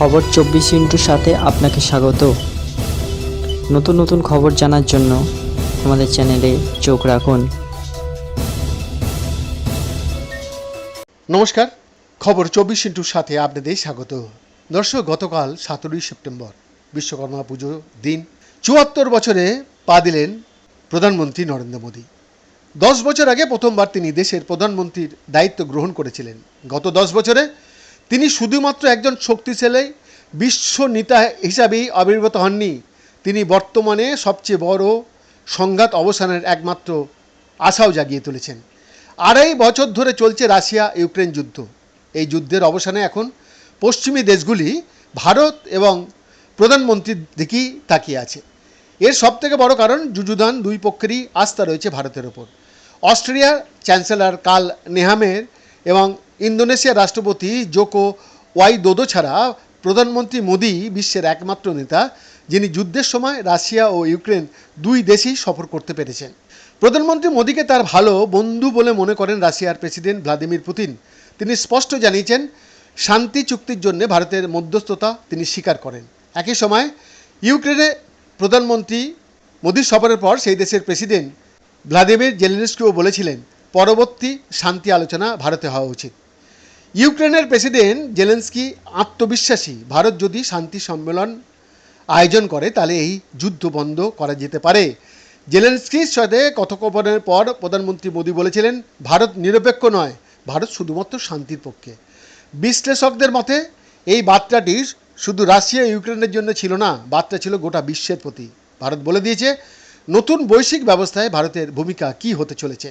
খবর চব্বিশ ইন্টুর সাথে আপনাকে স্বাগত। নতুন নতুন খবর জানার জন্য আমাদের চ্যানেলে চোখ রাখুন। নমস্কার, খবর চব্বিশ ইন্টুর সাথে আপনাদের স্বাগত। দর্শক, গতকাল সতেরোই সেপ্টেম্বর, বিশ্বকর্মা পুজো দিন। চুয়াত্তর বছরে পা দিলেন প্রধানমন্ত্রী নরেন্দ্র মোদী। দশ বছর আগে প্রথমবার তিনি দেশের প্রধানমন্ত্রীর দায়িত্ব গ্রহণ করেছিলেন। গত দশ বছরে তিনি শুধুমাত্র একজন শক্তি শক্তিশালী বিশ্ব নেতা হিসাবেই আবির্ভূত হননি। তিনি বর্তমানে সবচেয়ে বড় সংঘাত অবসানের একমাত্র আশাও জাগিয়ে তুলেছেন। আড়াই বছর ধরে চলছে রাশিয়া ইউক্রেন যুদ্ধ। এই যুদ্ধের অবসানে এখন পশ্চিমী দেশগুলি ভারত এবং প্রধানমন্ত্রীর দিকেই তাকিয়ে আছে। এর সবথেকে বড় কারণ যুযুদান দুই পক্ষেরই আস্থা রয়েছে ভারতের ওপর। অস্ট্রেলিয়ার চ্যান্সেলর কাল নেহামের এবং ইন্দোনেশিয়ার রাষ্ট্রপতি জোকো ওয়াইদোদো ছাড়া প্রধানমন্ত্রী মোদি বিশ্বের একমাত্র নেতা, যিনি যুদ্ধের সময় রাশিয়া ও ইউক্রেন দুই দেশেই সফর করতে পেরেছেন। প্রধানমন্ত্রী মোদীকে তার ভালো বন্ধু বলে মনে করেন রাশিয়ার প্রেসিডেন্ট ভ্লাদিমির পুতিন। তিনি স্পষ্ট জানিয়েছেন, শান্তি চুক্তির জন্য ভারতের মধ্যস্থতা তিনি স্বীকার করেন। একই সময়, ইউক্রেনে প্রধানমন্ত্রী মোদীর সফরের পর সেই দেশের প্রেসিডেন্ট ভ্লাদিমির জেলেনস্কিও বলেছিলেন, পরবর্তী শান্তি আলোচনা ভারতে হওয়া উচিত। ইউক্রেনের প্রেসিডেন্ট জেলেন্সকি আত্মবিশ্বাসী। ভারত যদি শান্তি সম্মেলন আয়োজন করে, তাহলে এই যুদ্ধ বন্ধ করা যেতে পারে। জেলেন্সকির সাথে কথোপকথনের পর প্রধানমন্ত্রী মোদী বলেছিলেন, ভারত নিরপেক্ষ নয়, ভারত শুধুমাত্র শান্তির পক্ষে। বিশ্লেষকদের মতে, এই বার্তাটি শুধু রাশিয়া ইউক্রেনের জন্য ছিল না, বার্তা ছিল গোটা বিশ্বের প্রতি। ভারত বলে দিয়েছে, নতুন বৈশ্বিক ব্যবস্থায় ভারতের ভূমিকা কি হতে চলেছে?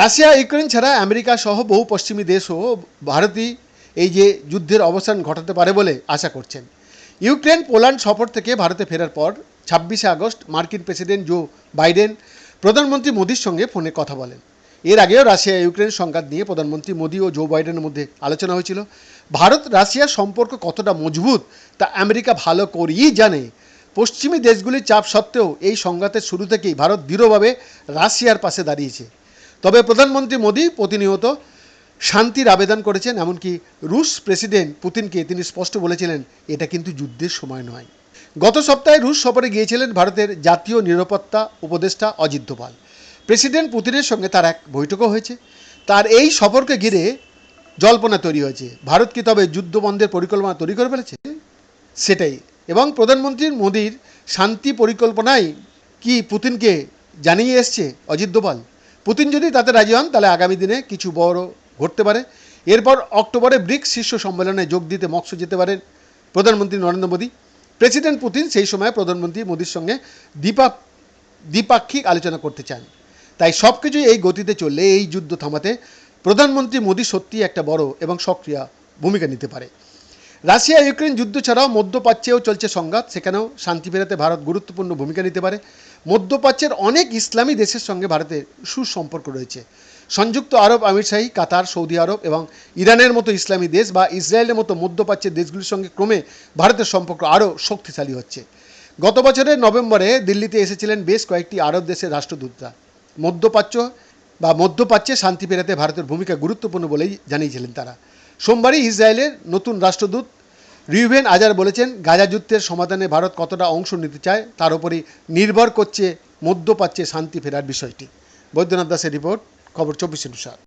রাশিয়া ইউক্রেন ছাড়া আমেরিকা সহ বহু পশ্চিমী দেশও ভারতই এই যে যুদ্ধের অবসান ঘটাতে পারে বলে আশা করছেন। ইউক্রেন পোল্যান্ড সফর থেকে ভারতে ফেরার পর ছাব্বিশে আগস্ট মার্কিন প্রেসিডেন্ট জো বাইডেন প্রধানমন্ত্রী মোদীর সঙ্গে ফোনে কথা বলেন। এর আগেও রাশিয়া ইউক্রেন সংঘাত নিয়ে প্রধানমন্ত্রী মোদী ও জো বাইডেনের মধ্যে আলোচনা হয়েছিল। ভারত, রাশিয়ার সম্পর্ক কতটা মজবুত তা আমেরিকা ভালো করেই জানে। পশ্চিমী দেশগুলির চাপ সত্ত্বেও এই সংঘাতের শুরু থেকেই ভারত দৃঢ়ভাবে রাশিয়ার পাশে দাঁড়িয়েছে। তবে প্রধানমন্ত্রী মোদি প্রতিনিয়ত শান্তির আবেদন করেছেন, এমনকি রুশ প্রেসিডেন্ট পুতিনকে তিনি স্পষ্ট বলেছিলেন, এটা কিন্তু যুদ্ধের সময় নয়। গত সপ্তাহে রুশ সফরে গিয়েছিলেন ভারতের জাতীয় নিরাপত্তা উপদেষ্টা অজিত দোভাল। প্রেসিডেন্ট পুতিনের সঙ্গে তার এক বৈঠকও হয়েছে। তার এই সফরকে ঘিরে জল্পনা তৈরি হয়েছে। ভারত কি তবে যুদ্ধ বন্ধের পরিকল্পনা তৈরি করে ফেলেছে? সেটাই। এবং প্রধানমন্ত্রী মোদীর শান্তি পরিকল্পনায় কি পুতিনকে জানিয়ে এসছে অজিত দোভাল? পুতিন যদি তাতে রাজি হন, তাহলে আগামী দিনে কিছু বড় ঘটতে পারে। এরপর অক্টোবরে ব্রিক্স শীর্ষ সম্মেলনে যোগ দিতে মক্সো যেতে পারেন প্রধানমন্ত্রী নরেন্দ্র মোদী। প্রেসিডেন্ট পুতিন সেই সময় প্রধানমন্ত্রী মোদীর সঙ্গে দ্বিপাক দ্বিপাক্ষিক আলোচনা করতে চান। তাই সব কিছুই এই গতিতে চললে এই যুদ্ধ থামাতে প্রধানমন্ত্রী মোদী সত্যি একটা বড় এবং সক্রিয় ভূমিকা নিতে পারে। রাশিয়া ইউক্রেন যুদ্ধ ছাড়াও মধ্যপ্রাচ্যেও চলছে সংঘাত। সেখানেও শান্তি ফেরাতে ভারত গুরুত্বপূর্ণ ভূমিকা নিতে পারে। মধ্যপ্রাচ্যের অনেক ইসলামী দেশের সঙ্গে ভারতের সুসম্পর্ক রয়েছে। সংযুক্ত আরব আমিরশাহী কাতার, সৌদি আরব এবং ইরানের মতো ইসলামী দেশ বা ইসরায়েলের মতো মধ্যপ্রাচ্যের দেশগুলির সঙ্গে ক্রমে ভারতের সম্পর্ক আরও শক্তিশালী হচ্ছে। গত বছরের নভেম্বরে দিল্লিতে এসেছিলেন বেশ কয়েকটি আরব দেশের রাষ্ট্রদূতরা। মধ্যপ্রাচ্য বা মধ্যপ্রাচ্যে শান্তি ফেরাতে ভারতের ভূমিকা গুরুত্বপূর্ণ বলেই জানিয়েছিলেন তারা। সোমবারই ইসরায়েলের নতুন রাষ্ট্রদূত রিউভেন আজার বলেছেন, গাজা যুদ্ধের সমাধানে ভারত কতটা অংশ নিতে চায় তার উপরই নির্ভর করছে, মধ্যপ্রাচ্যে শান্তি ফেরার বিষয়টি। বৈদ্যনাথ দাসের রিপোর্ট, খবর চব্বিশ সাত